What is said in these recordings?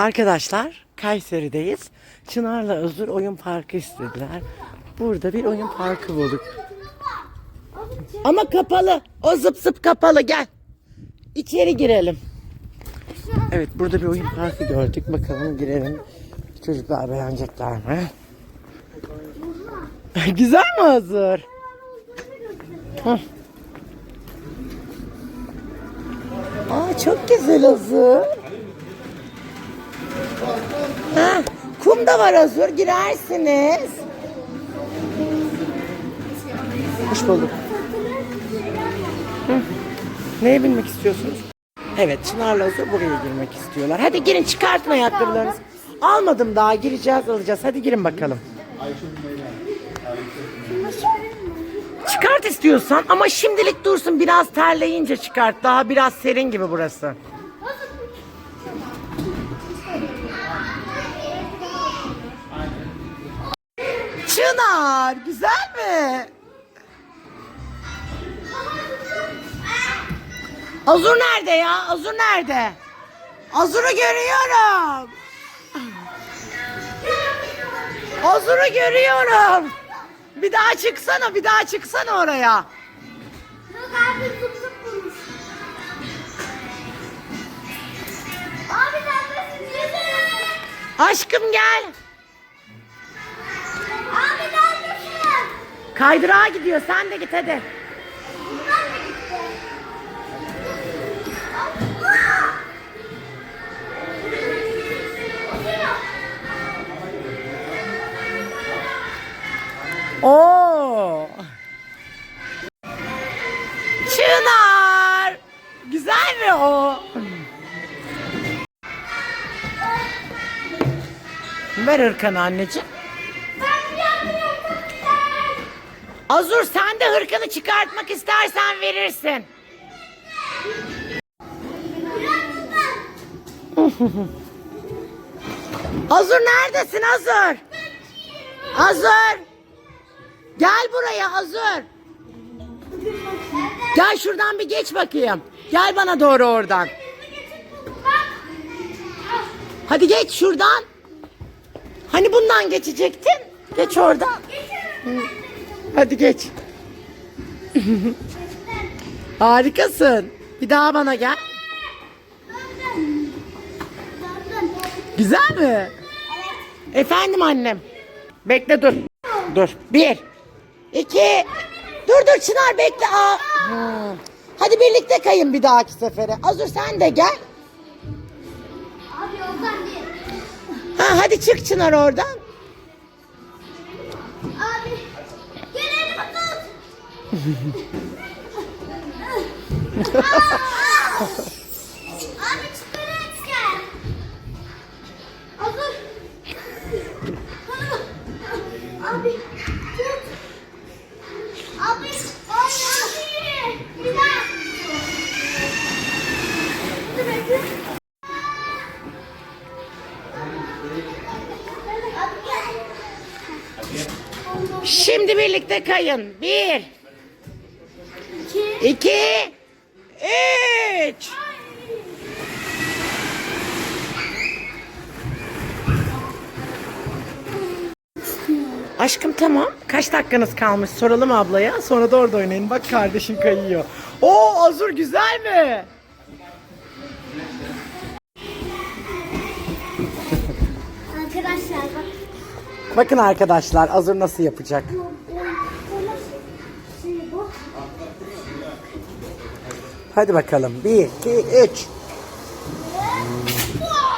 Arkadaşlar Kayseri'deyiz. Çınar'la Özür oyun parkı istediler. Burada bir oyun parkı bulduk. Ama kapalı. O zıp zıp kapalı gel. İçeri girelim. Evet burada bir oyun parkı gördük. Bakalım girelim. Çocuklar beğenecekler mi? Güzel mi hazır? Hah. Aa çok güzel hazır. Ha, kum da var hazır. Girersiniz. Hoş bulduk. Hı. Neye binmek istiyorsunuz? Evet Çınar'la Özür buraya girmek istiyorlar. Hadi girin çıkartın ayakkabılarınızı. Almadım daha gireceğiz alacağız. Hadi girin bakalım. Çıkart istiyorsan ama şimdilik dursun biraz terleyince çıkart. Daha biraz serin gibi burası. Çınar güzel mi? Azur nerede ya? Azur nerede? Azur'u görüyorum. Azur'u görüyorum. Bir daha çıksana, bir daha çıksana oraya. Yok abi zıp zıp bulmuş. Abi neredesin? Yüzüm. Aşkım gel. Kaydırağa gidiyor. Sen de git hadi. Oo. Çınar. Güzel mi o? Ver hırkanı anneciğim. Ben yanıyorum çok güzel. Azur sen de hırkanı çıkartmak istersen verirsin. Azur neredesin Azur? Azur. Gel buraya Azur. Gel şuradan bir geç bakayım. Gel bana doğru oradan. Hadi geç şuradan. Hani bundan geçecektin? Geç oradan. Hı. Hadi geç. Harikasın. Bir daha bana gel. Güzel mi? Efendim annem. Bekle dur. Dur. Bir. iki. Dur dur Çınar bekle. Aa. Hadi birlikte kayın bir dahaki sefere. Azur sen de gel. Abi yoldan değil. Ha, hadi çık Çınar oradan. Abi çıkarın sen. Hazır. Abi tut. Abi ay abi. Bir daha. Dur bekle. Abi gel. Şimdi birlikte kayın. Bir. İki. Üç. Aşkım tamam. Kaç dakikanız kalmış? Soralım ablaya. Sonra da orada oynayın. Bak kardeşin kayıyor. Oo Azur güzel mi? Arkadaşlar bak. Bakın arkadaşlar Azur nasıl yapacak. Şimdi bu. Hadi bakalım. Bir, iki, üç.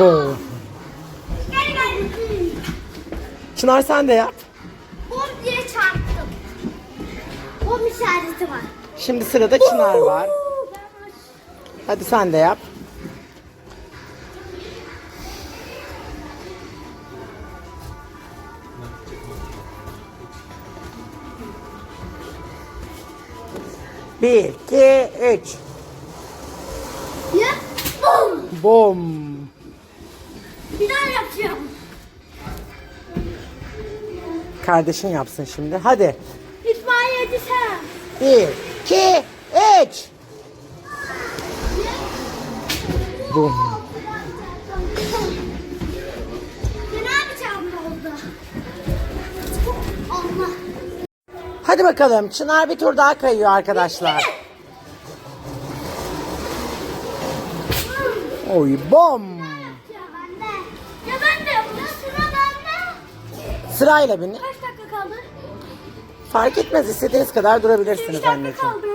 Gel. Çınar sen de yap. Bom diye çarptım. Bom işareti var. Şimdi sırada Çınar var. Hadi sen de yap. Bir, iki, üç. Ya bom. Bom. Bir daha yapacağım. Kardeşin yapsın şimdi. Hadi. İsmail yedi sen. Bir, iki, üç. Bum. Hadi bakalım. Çınar bir tur daha kayıyor arkadaşlar. Oy bom. Ya ben de. Ya ben de. Ya sıra bende. Sırayla binin. Kaç dakika kaldı? Fark etmez istediğiniz kadar Üç durabilirsiniz dakika anneciğim. kaldı.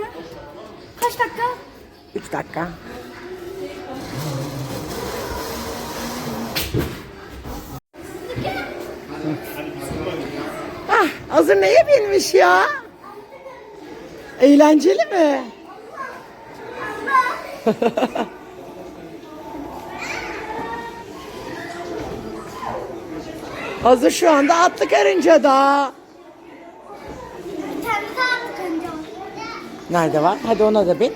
Kaç dakika? 3 dakika. Ah, hazır neye binmiş ya? Eğlenceli mi? Hazır şu anda atlı karıncada. Bir tane daha. Nerede var? Hadi ona da bin.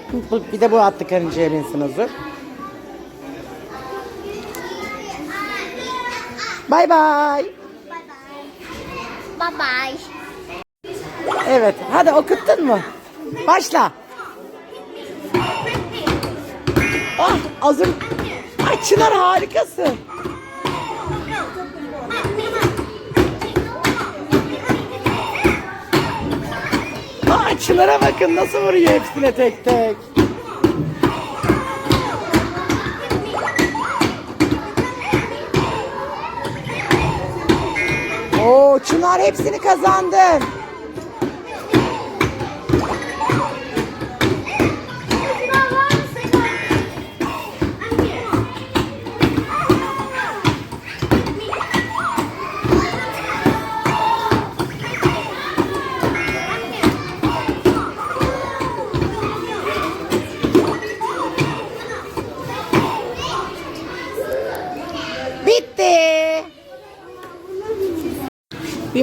Bir de bu atlı karıncaya binsin hazır. Bay bay. Bye bye. Evet. Hadi okuttun mu? Başla. Ah Azım. Ay Çınar harikasın. Aa Çınar'a bakın nasıl vuruyor hepsine tek tek. Oo Çınar hepsini kazandın.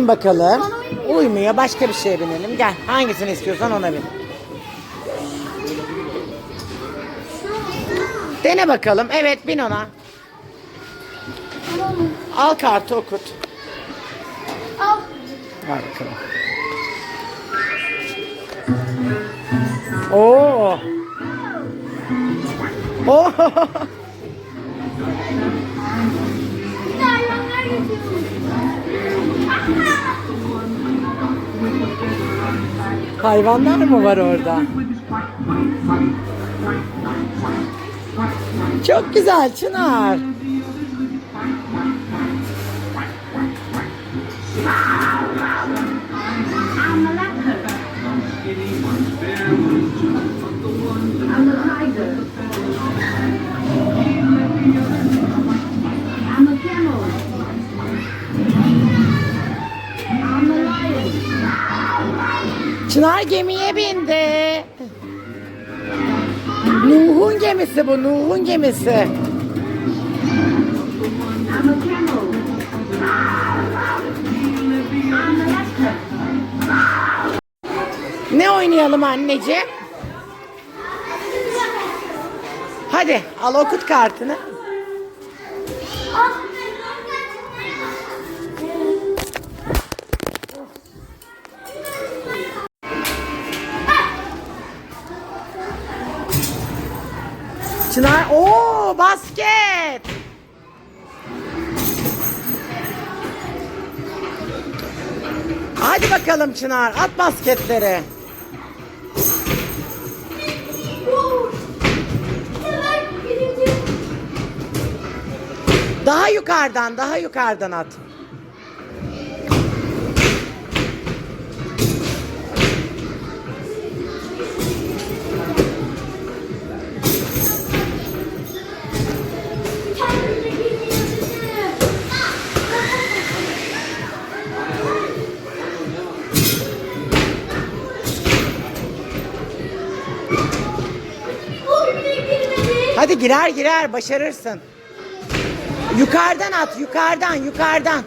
Bin bakalım. Uymuyor. Başka bir şeye binelim. Gel. Hangisini istiyorsan ona bin. Dene bakalım. Evet bin ona. Al kartı okut. Al. Ver bakalım. Oo. Oo. Bir de hayvanlar geçiyor. Hayvanlar mı var orada? Çok güzel Çınar. Çınar gemiye bindi. Nuh'un gemisi bu, Nuh'un gemisi. Ne oynayalım anneciğim? Hadi al okut kartını. Çınar, o basket. Hadi bakalım Çınar, at basketleri. Daha yukarıdan, daha yukarıdan at. Hadi girer girer, başarırsın. Yukarıdan at, yukarıdan, yukarıdan.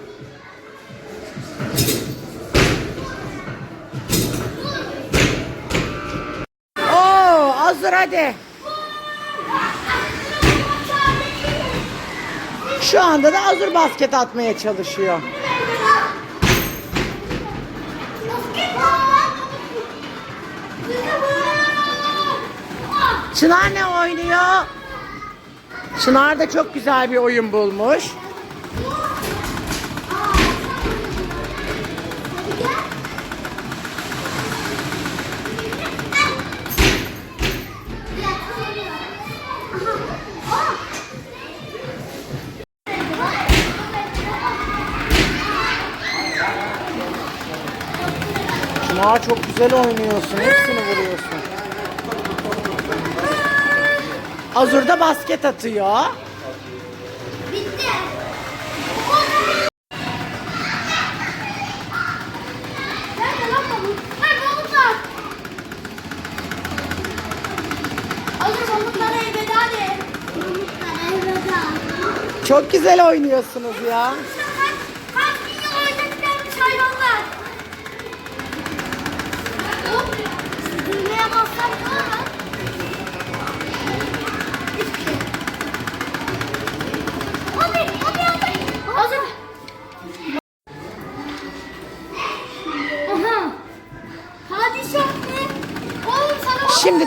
Oo, hazır hadi. Şu anda da Azur basket atmaya çalışıyor. Çınar ne oynuyor? Çınar da çok güzel bir oyun bulmuş. Çınar çok güzel oynuyorsunuz. Azur da basket atıyor. Bitti. Çok güzel oynuyorsunuz ya.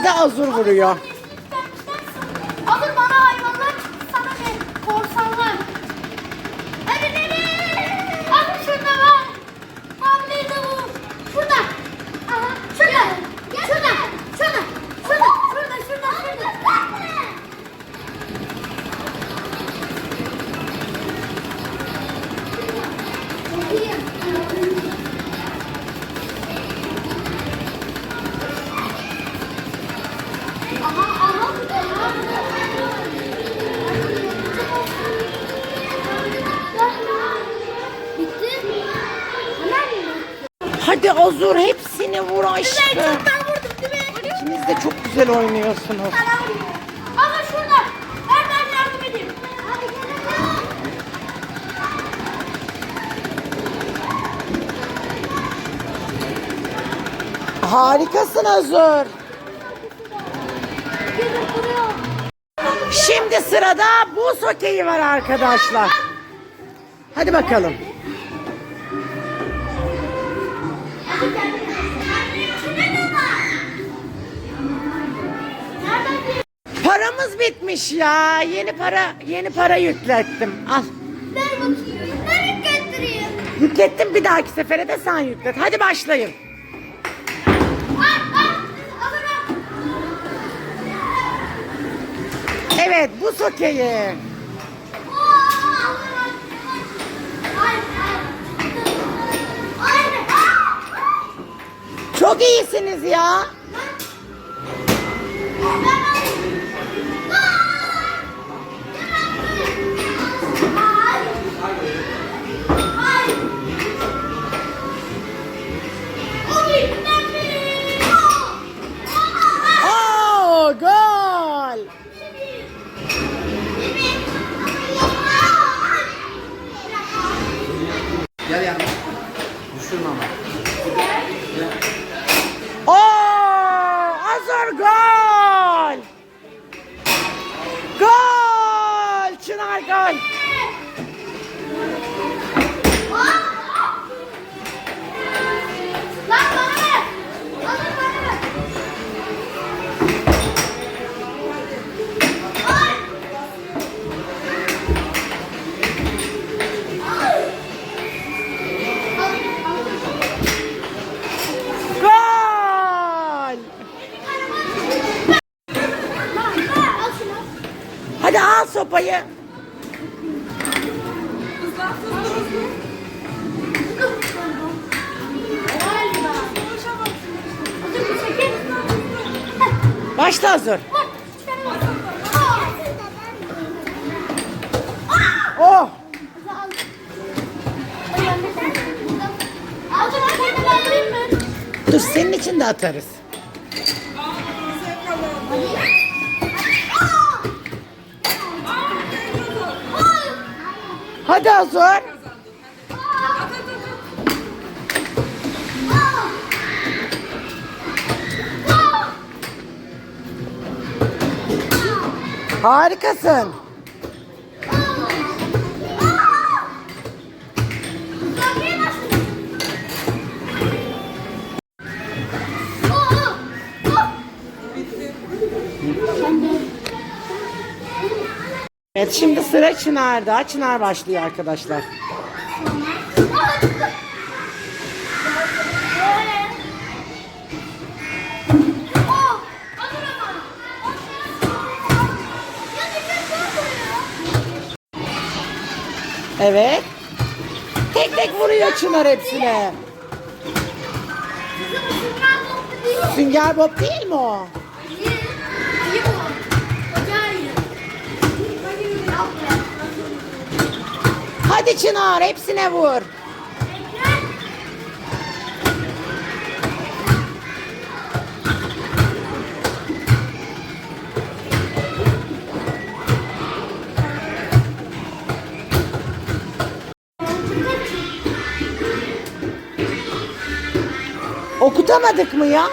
De Azur vuruyor. Güzel oynuyorsunuz. Ama şurada. Ver ben yardım edeyim. Hadi gelin. Harikasın buraya. Şimdi sırada buz hokeyi var arkadaşlar. Hadi bakalım. Bitmiş ya. Yeni para yeni para yüklettim. Al. Ver bakayım. Nereye götüreyim? Yüklettim bir dahaki sefere de sen yüklet. Hadi başlayın. Evet. Ay, ay. Çok iyisiniz ya. Azur. Oh. Dur senin için de atarız. Hadi Azur. Harikasın. Evet şimdi sıra Çınar'da. Çınar başlıyor arkadaşlar. Evet. Tek tek vuruyor Çınar hepsine. Sünger Bob değil mi o? Hadi Çınar hepsine vur. Okutamadık mı ya?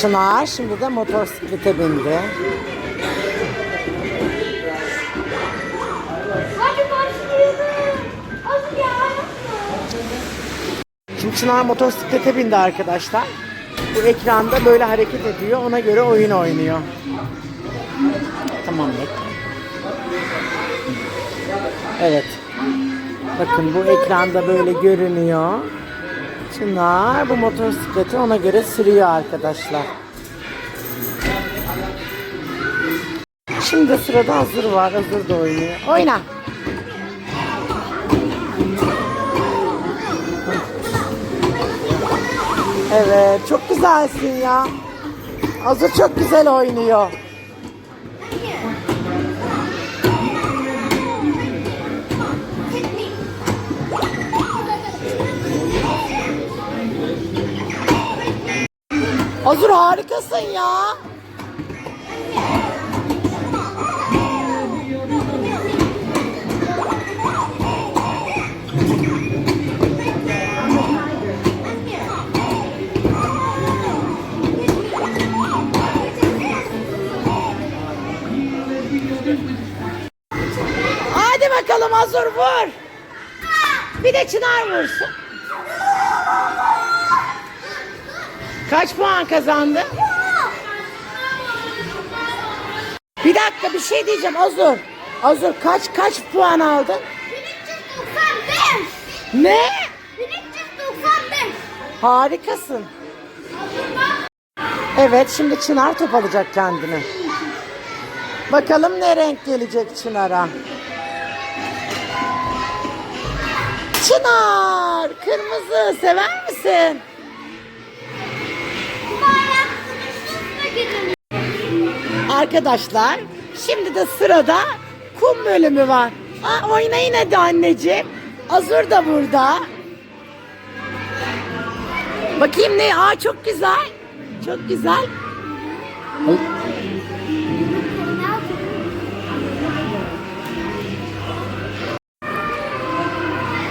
Çınar şimdi de motosiklete bindi. Hadi başlayalım. Hadi ya. Şimdi Çınar motosiklete bindi arkadaşlar. Bu ekranda böyle hareket ediyor. Ona göre oyun oynuyor. Tamam bekle. Evet. Bakın bu ekranda böyle görünüyor. Çınar bu motosikleti ona göre sürüyor arkadaşlar. Şimdi sırada Azur var. Azur da oynuyor. Oyna. Evet, çok güzelsin ya. Azur çok güzel oynuyor. Azur harikasın ya. Hadi bakalım Azur vur. Bir de Çınar vursun. Kaç puan kazandı? Bir dakika bir şey diyeceğim Azur. Azur kaç kaç puan aldın? 1395. Ne? 1395. Harikasın. Evet şimdi Çınar top alacak kendine. Bakalım ne renk gelecek Çınar'a. Çınar kırmızı sever misin? Arkadaşlar şimdi de sırada kum bölümü var. Aa, oynayın hadi anneciğim. Azur da burada. Bakayım ne? Aa çok güzel. Çok güzel.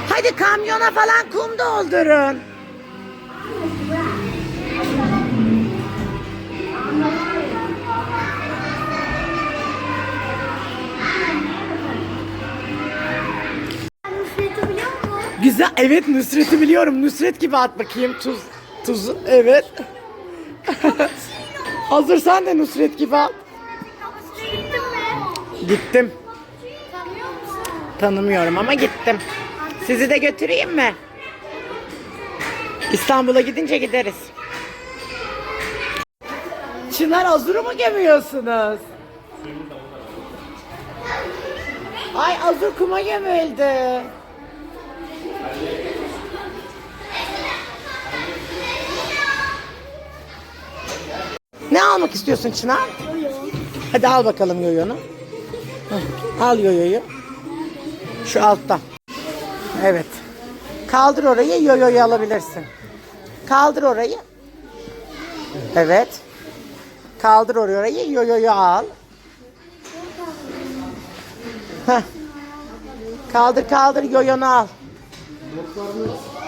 Hadi kamyona falan kum doldurun. Güzel. Evet Nusret'i biliyorum. Nusret gibi at bakayım tuz. Tuzu. Evet. Hazır sen de Nusret gibi at. Gittim. Tanımıyorum ama gittim. Sizi de götüreyim mi? İstanbul'a gidince gideriz. Çınar Azur'u mu gömüyorsunuz? Ay Azur kuma gömüldü. Ne almak istiyorsun Çınar? Hadi al bakalım yoyonu. Al yoyoyu. Şu altta. Evet. Kaldır orayı yoyoyu alabilirsin. Kaldır orayı. Evet. Kaldır orayı yoyoyu al. Heh. Kaldır kaldır yoyonu al.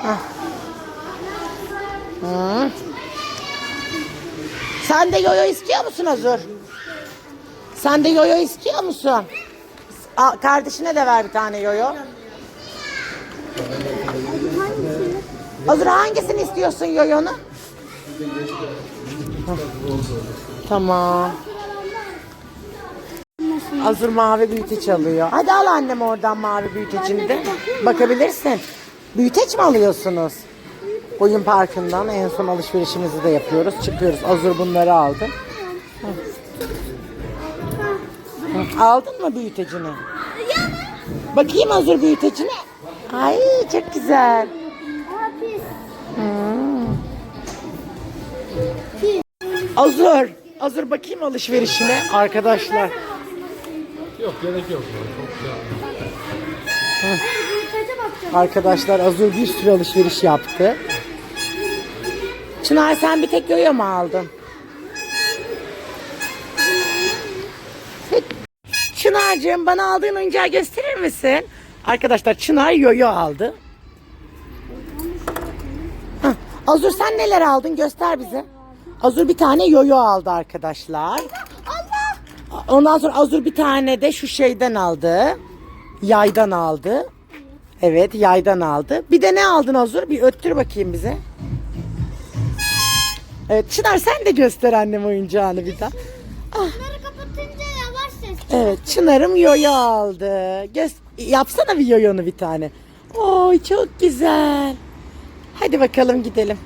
Heh. Hı. Sen de yoyo istiyor musun Azur? Sen de yoyo istiyor musun? Al, kardeşine de ver bir tane yoyo. Azur hangisini istiyorsun yoyonu? Tamam. Azur mavi büyüteç alıyor. Hadi al annem oradan mavi büyütecini de. Bakabilirsin. Büyüteç mi alıyorsunuz? Boyun Parkı'ndan en son alışverişimizi de yapıyoruz. Çıkıyoruz. Azur bunları aldı. Aldın mı büyütecini? Bakayım Azur büyütecine. Ay çok güzel. Hmm. Azur. Azur bakayım alışverişine arkadaşlar. Yok gerek yok. Arkadaşlar Azur bir sürü alışveriş yaptı. Çınar sen bir tek yoyo mu aldın? Çınar'cığım bana aldığın oyuncağı gösterir misin? Arkadaşlar Çınar yoyo aldı. Hah, Azur sen neler aldın göster bize. Azur bir tane yoyo aldı arkadaşlar. Ondan sonra Azur bir tane de şu şeyden aldı. Yaydan aldı. Evet yaydan aldı. Bir de ne aldın Azur? Bir öttür bakayım bize. Evet Çınar sen de göster annem oyuncağını bir daha. Bunları kapatınca yavaş ses. Evet Çınar'ım yoyo aldı. Göz yapsana bir yoyonu bir tane. Oy çok güzel. Hadi bakalım gidelim.